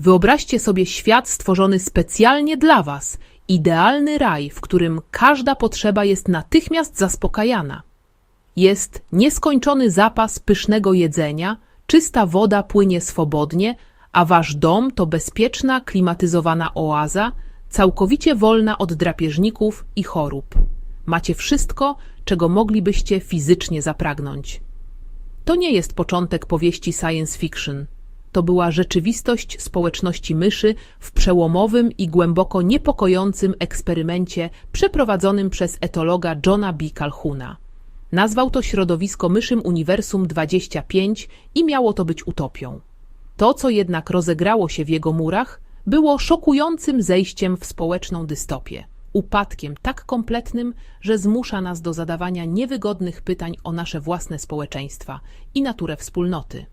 Wyobraźcie sobie świat stworzony specjalnie dla Was, idealny raj, w którym każda potrzeba jest natychmiast zaspokajana. Jest nieskończony zapas pysznego jedzenia, czysta woda płynie swobodnie, a wasz dom to bezpieczna, klimatyzowana oaza, całkowicie wolna od drapieżników i chorób. Macie wszystko, czego moglibyście fizycznie zapragnąć. To nie jest początek powieści science fiction. To była rzeczywistość społeczności myszy w przełomowym i głęboko niepokojącym eksperymencie przeprowadzonym przez etologa Johna B. Calhouna. Nazwał to środowisko myszym Uniwersum 25 i miało to być utopią. To, co jednak rozegrało się w jego murach, było szokującym zejściem w społeczną dystopię. Upadkiem tak kompletnym, że zmusza nas do zadawania niewygodnych pytań o nasze własne społeczeństwa i naturę wspólnoty.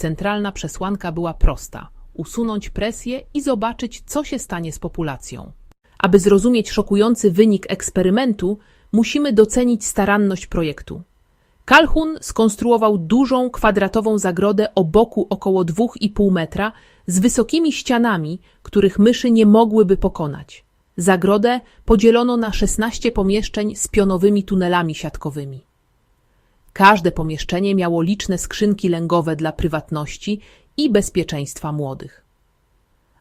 Centralna przesłanka była prosta: usunąć presję i zobaczyć, co się stanie z populacją. Aby zrozumieć szokujący wynik eksperymentu, musimy docenić staranność projektu. Calhoun skonstruował dużą, kwadratową zagrodę o boku około 2,5 metra z wysokimi ścianami, których myszy nie mogłyby pokonać. Zagrodę podzielono na 16 pomieszczeń z pionowymi tunelami siatkowymi. Każde pomieszczenie miało liczne skrzynki lęgowe dla prywatności i bezpieczeństwa młodych.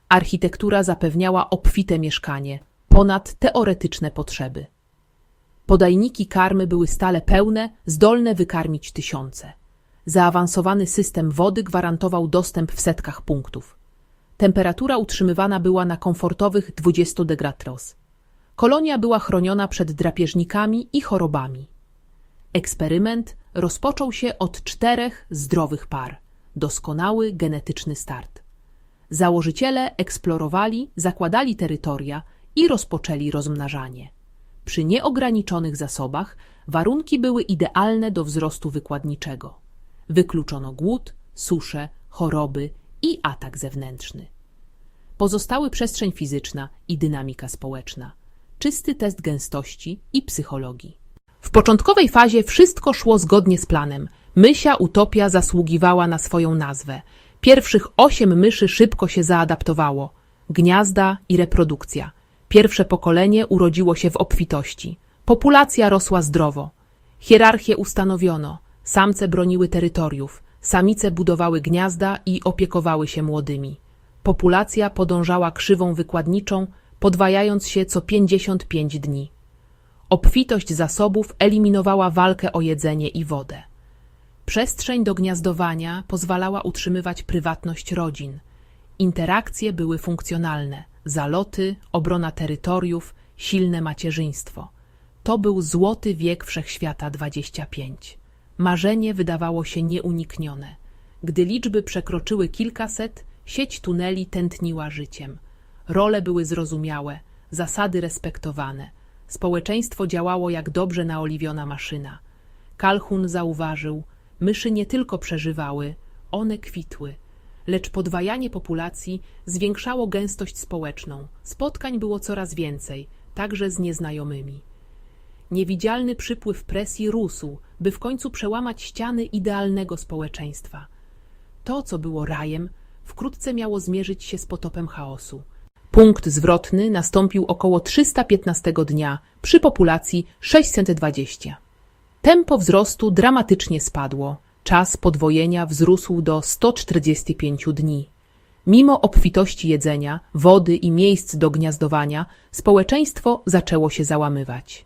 Architektura zapewniała obfite mieszkanie, ponad teoretyczne potrzeby. Podajniki karmy były stale pełne, zdolne wykarmić tysiące. Zaawansowany system wody gwarantował dostęp w setkach punktów. Temperatura utrzymywana była na komfortowych 20 degradros. Kolonia była chroniona przed drapieżnikami i chorobami. Eksperyment rozpoczął się od czterech zdrowych par. Doskonały genetyczny start. Założyciele eksplorowali, zakładali terytoria i rozpoczęli rozmnażanie. Przy nieograniczonych zasobach warunki były idealne do wzrostu wykładniczego. Wykluczono głód, suszę, choroby i atak zewnętrzny. Pozostały przestrzeń fizyczna i dynamika społeczna, czysty test gęstości i psychologii. W początkowej fazie wszystko szło zgodnie z planem. Mysia utopia zasługiwała na swoją nazwę. Pierwszych osiem myszy szybko się zaadaptowało. Gniazda i reprodukcja. Pierwsze pokolenie urodziło się w obfitości. Populacja rosła zdrowo. Hierarchię ustanowiono. Samce broniły terytoriów. Samice budowały gniazda i opiekowały się młodymi. Populacja podążała krzywą wykładniczą, podwajając się co 55 dni. Obfitość zasobów eliminowała walkę o jedzenie i wodę. Przestrzeń do gniazdowania pozwalała utrzymywać prywatność rodzin. Interakcje były funkcjonalne. Zaloty, obrona terytoriów, silne macierzyństwo. To był złoty wiek wszechświata 25. Marzenie wydawało się nieuniknione. Gdy liczby przekroczyły kilkaset, sieć tuneli tętniła życiem. Role były zrozumiałe, zasady respektowane. Społeczeństwo działało jak dobrze naoliwiona maszyna. Calhoun zauważył, myszy nie tylko przeżywały, one kwitły. Lecz podwajanie populacji zwiększało gęstość społeczną. Spotkań było coraz więcej, także z nieznajomymi. Niewidzialny przypływ presji rósł, by w końcu przełamać ściany idealnego społeczeństwa. To, co było rajem, wkrótce miało zmierzyć się z potopem chaosu. Punkt zwrotny nastąpił około 315 dnia przy populacji 620. Tempo wzrostu dramatycznie spadło. Czas podwojenia wzrósł do 145 dni. Mimo obfitości jedzenia, wody i miejsc do gniazdowania, społeczeństwo zaczęło się załamywać.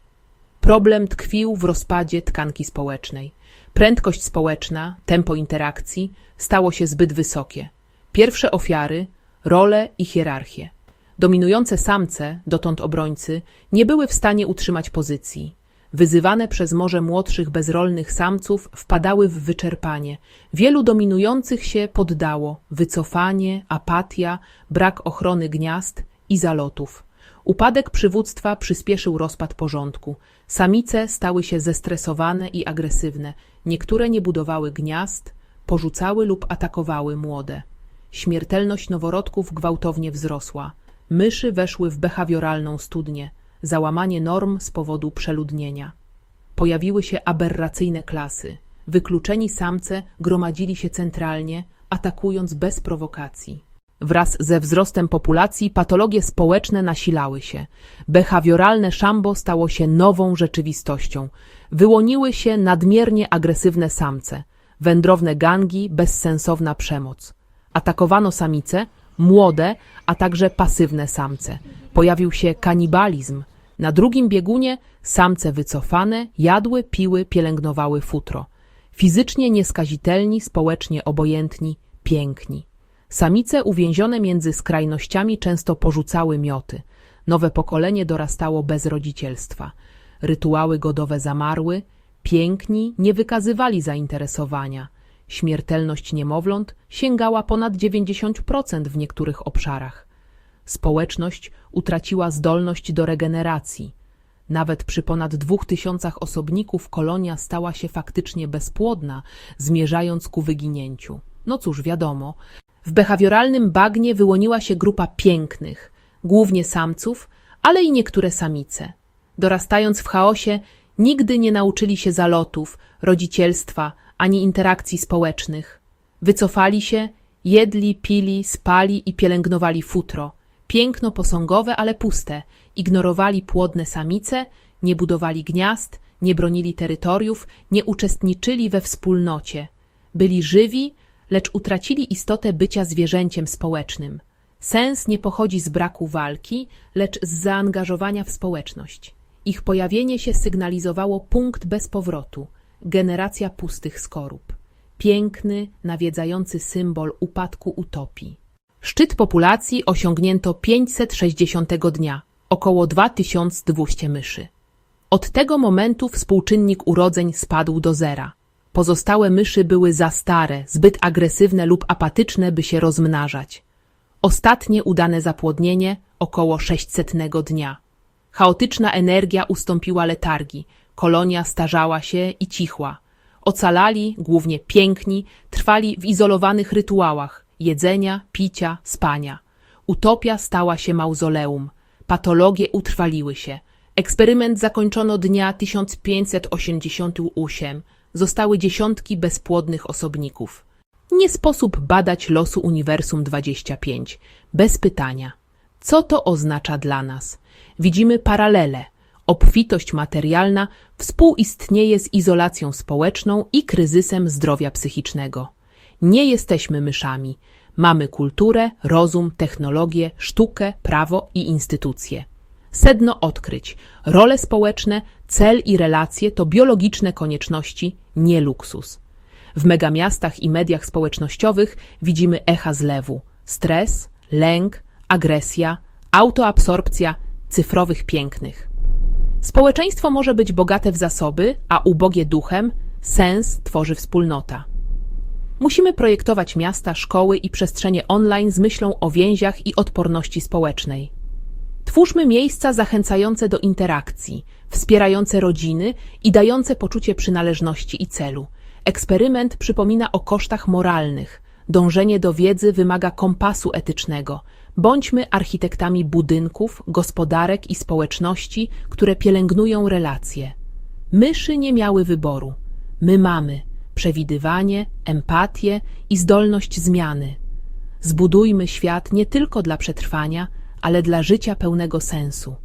Problem tkwił w rozpadzie tkanki społecznej. Prędkość społeczna, tempo interakcji stało się zbyt wysokie. Pierwsze ofiary, role i hierarchie. Dominujące samce, dotąd obrońcy, nie były w stanie utrzymać pozycji. Wyzywane przez morze młodszych bezrolnych samców wpadały w wyczerpanie. Wielu dominujących się poddało. Wycofanie, apatia, brak ochrony gniazd i zalotów. Upadek przywództwa przyspieszył rozpad porządku. Samice stały się zestresowane i agresywne. Niektóre nie budowały gniazd, porzucały lub atakowały młode. Śmiertelność noworodków gwałtownie wzrosła. Myszy weszły w behawioralną studnię, załamanie norm z powodu przeludnienia. Pojawiły się aberracyjne klasy. Wykluczeni samce gromadzili się centralnie, atakując bez prowokacji. Wraz ze wzrostem populacji patologie społeczne nasilały się. Behawioralne szambo stało się nową rzeczywistością. Wyłoniły się nadmiernie agresywne samce, wędrowne gangi, bezsensowna przemoc. Atakowano samice, młode, a także pasywne samce. Pojawił się kanibalizm. Na drugim biegunie samce wycofane jadły, piły, pielęgnowały futro. Fizycznie nieskazitelni, społecznie obojętni, piękni. Samice uwięzione między skrajnościami często porzucały mioty. Nowe pokolenie dorastało bez rodzicielstwa. Rytuały godowe zamarły, piękni nie wykazywali zainteresowania. Śmiertelność niemowląt sięgała ponad 90% w niektórych obszarach. Społeczność utraciła zdolność do regeneracji. Nawet przy ponad dwóch tysiącach osobników kolonia stała się faktycznie bezpłodna, zmierzając ku wyginięciu. No cóż, wiadomo, w behawioralnym bagnie wyłoniła się grupa pięknych, głównie samców, ale i niektóre samice. Dorastając w chaosie, nigdy nie nauczyli się zalotów, rodzicielstwa ani interakcji społecznych. Wycofali się, jedli, pili, spali i pielęgnowali futro. Piękno posągowe, ale puste. Ignorowali płodne samice, nie budowali gniazd, nie bronili terytoriów, nie uczestniczyli we wspólnocie. Byli żywi, lecz utracili istotę bycia zwierzęciem społecznym. Sens nie pochodzi z braku walki, lecz z zaangażowania w społeczność. Ich pojawienie się sygnalizowało punkt bez powrotu, generacja pustych skorup. Piękny, nawiedzający symbol upadku utopii. Szczyt populacji osiągnięto 560 dnia, około 2200 myszy. Od tego momentu współczynnik urodzeń spadł do zera. Pozostałe myszy były za stare, zbyt agresywne lub apatyczne, by się rozmnażać. Ostatnie udane zapłodnienie około 600 dnia. Chaotyczna energia ustąpiła letargii, kolonia starzała się i cichła. Ocalali, głównie piękni, trwali w izolowanych rytuałach jedzenia, picia, spania. Utopia stała się mauzoleum. Patologie utrwaliły się. Eksperyment zakończono dnia 1588. Zostały dziesiątki bezpłodnych osobników. Nie sposób badać losu Uniwersum 25 bez pytania. Co to oznacza dla nas? Widzimy paralele. Obfitość materialna współistnieje z izolacją społeczną i kryzysem zdrowia psychicznego. Nie jesteśmy myszami. Mamy kulturę, rozum, technologię, sztukę, prawo i instytucje. Sedno odkryć. Role społeczne, cel i relacje to biologiczne konieczności, nie luksus. W megamiastach i mediach społecznościowych widzimy echa zlewu. Stres, lęk, agresja, autoabsorpcja cyfrowych pięknych. Społeczeństwo może być bogate w zasoby, a ubogie duchem, sens tworzy wspólnota. Musimy projektować miasta, szkoły i przestrzenie online z myślą o więziach i odporności społecznej. Twórzmy miejsca zachęcające do interakcji, wspierające rodziny i dające poczucie przynależności i celu. Eksperyment przypomina o kosztach moralnych. Dążenie do wiedzy wymaga kompasu etycznego. Bądźmy architektami budynków, gospodarek i społeczności, które pielęgnują relacje. Myszy nie miały wyboru. My mamy przewidywanie, empatię i zdolność zmiany. Zbudujmy świat nie tylko dla przetrwania, ale dla życia pełnego sensu.